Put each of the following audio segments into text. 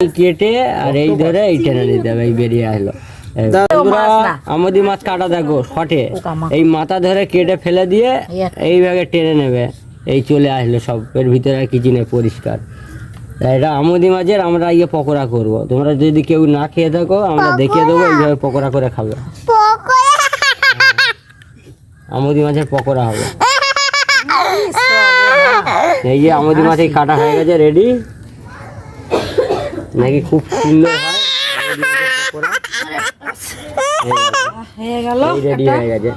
কেটে আর এই ধরে এই টেনে নিতে হবে এই বেরিয়ে আসলো। বন্ধুরা, মাছ কাটা দেখো শটে। এই মাথা ধরে কেটে ফেলে দিয়ে এইভাবে টেনে নেবে। এই চলে আসলো সব এর ভিতরে আর কিছু নেই পরিষ্কার। এটা আমদি মাছের আমরা ইয়ে পকোড়া করব। তোমরা যদি কেউ না খেয়ে থাকো আমরা দেখিয়ে দেবো এইভাবে পকোড়া করে খাবে। আমদি মাছের পকোড়া হবে। এই যে আমদি মাছ এই কাটা হয়ে গেছে রেডি নাকি খুব সুন্দর হয়। হয়ে গেল। রেডি হয়ে গেছে।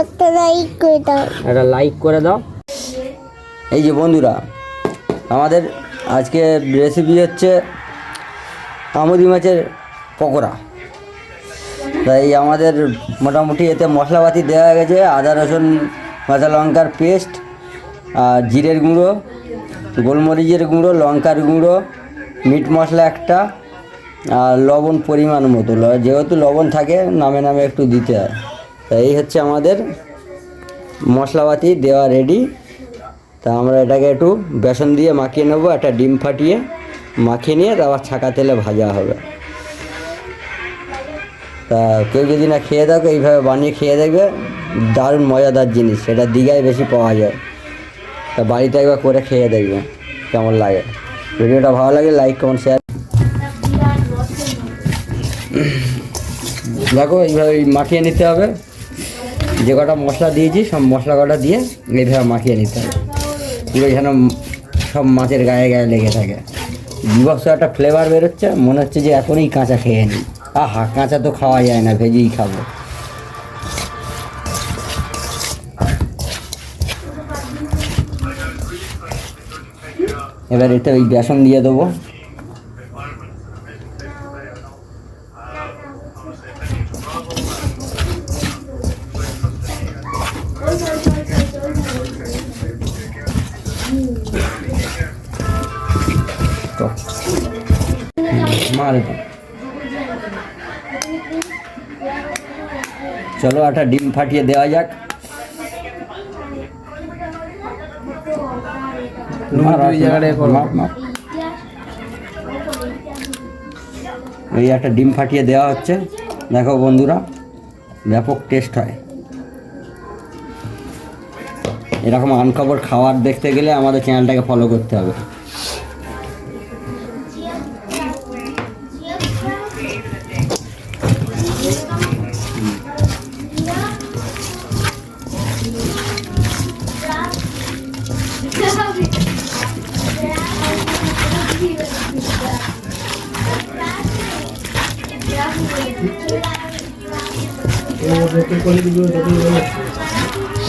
একটা লাইক করে দাও। একটা লাইক করে দাও। এই যে বন্ধুরা আমাদের আজকে রেসিপি হচ্ছে আমদি মাছের পকোড়া। তাই আমাদের মোটামুটি এতে মশলাপাতি দেওয়া গেছে আদা রসুন কাঁচা লঙ্কার পেস্ট আর জিরের গুঁড়ো গোলমরিচের গুঁড়ো লঙ্কার গুঁড়ো মিট মশলা একটা আর লবণ পরিমাণ মতো যেহেতু লবণ থাকে, নামে নামে একটু দিতে হয়। তা এই হচ্ছে আমাদের মশলাপাতি দেওয়া রেডি তা আমরা এটাকে একটু বেসন দিয়ে মাখিয়ে নেব, একটা ডিম ফাটিয়ে মাখিয়ে নিয়ে তারপর ছাকা তেলে ভাজা হবে। তা কেউ যদি না খেয়ে থাকো, এইভাবে বানিয়ে খেয়ে দেখবে, দারুণ মজাদার জিনিস সেটা দীঘায় বেশি পাওয়া যায়। তা বাড়িতে একবার করে খেয়ে দেখবে, কেমন লাগে। ভিডিওটা ভালো লাগে লাইক কমেন্ট শেয়ার দেখো, এইভাবে মাখিয়ে নিতে হবে। যে কটা মশলা দিয়েছি, সব মশলা কটা দিয়ে এইভাবে মাখিয়ে নিতে হবে। পুরো যেন সব মাছের গায়ে গায়ে লেগে থাকে। বিভৎস একটা ফ্লেভার বেরোচ্ছে, মনে হচ্ছে যে এখনই কাঁচা খেয়ে নিই। আহা, কাঁচা তো খাওয়া যায় না, ভেজেই খাব। এবার এতে ওই বেসন দিয়ে দেবো। চলো একটা ডিম ফাটিয়ে দেওয়া যাক। এই একটা ডিম ফাটিয়ে দেওয়া হচ্ছে। দেখো বন্ধুরা ব্যাপক টেস্ট হয়। এরকম আনখবর খাবার দেখতে গেলে আমাদের চ্যানেলটাকে ফলো করতে হবে।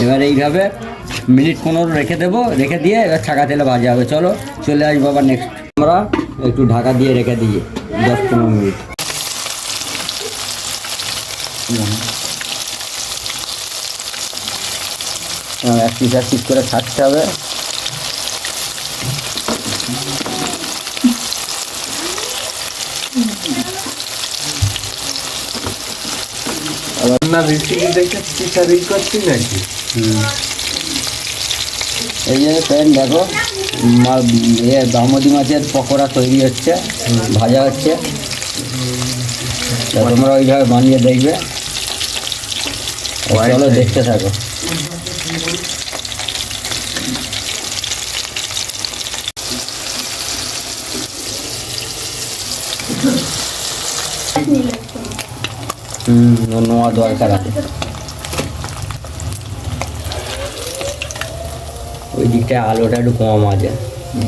এবার এইভাবে মিনিট পনেরো রেখে দেবো, রেখে দিয়ে এবার ছাকা তেলে ভাজা হবে। চলো, চলে আসব আবার নেক্সট আমরা একটু ঢাকা দিয়ে রেখে দিই, দশ পনেরো মিনিট। এক পিস এক পিস করে ছাড়তে হবে। না রেসিপি দেখে চিকারি করছি নাকি? এই যে ফ্রেন্ড দেখো মা এ বামদি মাছের পকোড়া তৈরি হচ্ছে ভাজা হচ্ছে। তোমরা ওইভাবে বানিয়ে দেখবে। চলো দেখতে থাকো। হুম ও নেওয়া দরকার আছে। ওই দিকটা আলোটা একটু কম আছে।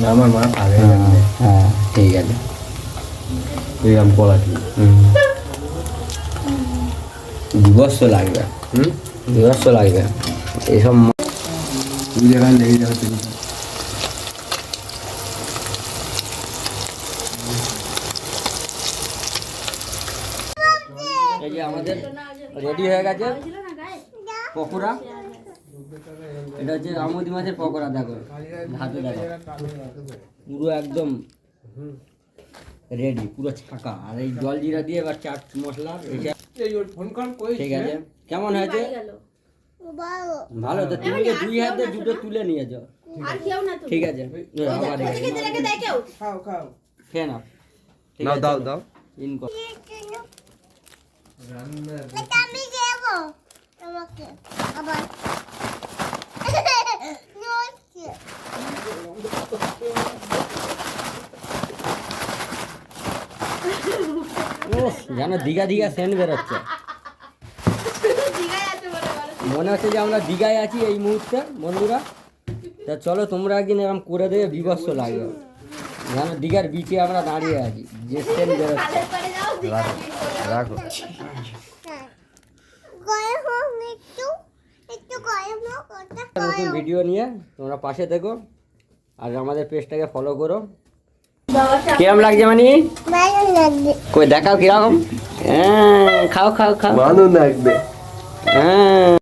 আমার মা খাবে হ্যাঁ হ্যাঁ ঠিক আছে। তুই আম হুম। বিভৎস লাগবে। হুম? বিভৎস লাগবে। এইসব তুই যেখানে লেগে যাবে তুমি এই যে আমাদের রেডি হয়ে গেছে? পকোড়া? এটা হচ্ছে আমদি মাছের পকোড়া দেখো। হাতে দেখো। পুরো একদম রেডি পুরো ছাকা। আর এই জল জিরা দিয়ে এবার চাট মশলা এটা ফোন কল কই ঠিক আছে। কেমন হয়েছে? ভালো ভালো তো তুমি দুই হাতে দুটো তুলে নিয়ে যাও ঠিক আছে। খেয়ে নাও। দাও দাও। ইন কর। এটা আমি দেবো তোমাকে আবার নড়ছে। উফ, যেন দীঘা দীঘা সেন্ট বেরোচ্ছে। মনে হচ্ছে যে আমরা দীঘায় আছি এই মুহূর্তে বন্ধুরা। তা চলো তোমরা একদিন এরকম করে দেবে বিভৎস লাগবে। যেন দীঘার বিচে আমরা দাঁড়িয়ে আছি যে সেন্ট বেরোচ্ছে। রাখো নতুন ভিডিও নিয়ে তোমরা পাশে দেখো আর আমাদের পেজটাকে ফলো করো। কিরম লাগছে মানে? কই দেখাও কীরকম? হ্যাঁ খাও খাও খাও। ভালো লাগবে। হ্যাঁ।